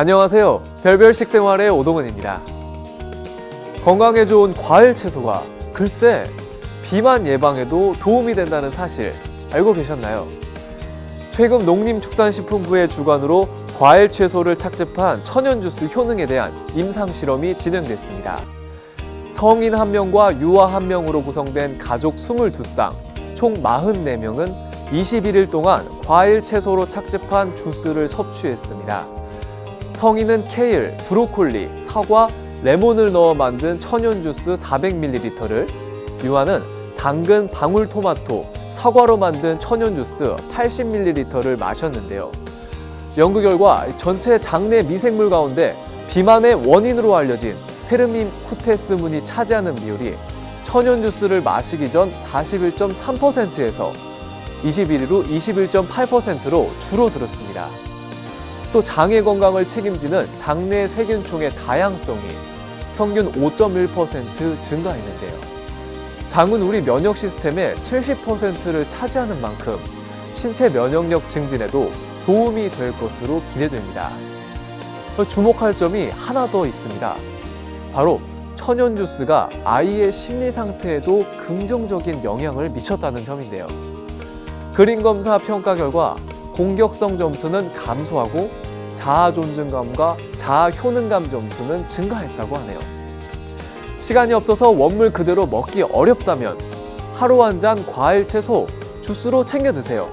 안녕하세요. 별별 식생활의 오동은입니다. 건강에 좋은 과일 채소가 글쎄 비만 예방에도 도움이 된다는 사실 알고 계셨나요? 최근 농림축산식품부의 주관으로 과일 채소를 착즙한 천연주스 효능에 대한 임상 실험이 진행됐습니다. 성인 1명과 유아 1명으로 구성된 가족 22쌍, 총 44명은 21일 동안 과일 채소로 착즙한 주스를 섭취했습니다. 성인은 케일, 브로콜리, 사과, 레몬을 넣어 만든 천연 주스 400ml를, 유아는 당근, 방울토마토, 사과로 만든 천연 주스 80ml를 마셨는데요. 연구 결과 전체 장내 미생물 가운데 비만의 원인으로 알려진 페르민 쿠테스문이 차지하는 비율이 천연 주스를 마시기 전 41.3%에서 21일 후 21.8%로 줄어들었습니다. 또 장의 건강을 책임지는 장내 세균총의 다양성이 평균 5.1% 증가했는데요. 장은 우리 면역 시스템의 70%를 차지하는 만큼 신체 면역력 증진에도 도움이 될 것으로 기대됩니다. 주목할 점이 하나 더 있습니다. 바로 천연 주스가 아이의 심리 상태에도 긍정적인 영향을 미쳤다는 점인데요. 그림 검사 평가 결과 공격성 점수는 감소하고 자아 존중감과 자아 효능감 점수는 증가했다고 하네요. 시간이 없어서 원물 그대로 먹기 어렵다면 하루 한 잔 과일 채소 주스로 챙겨 드세요.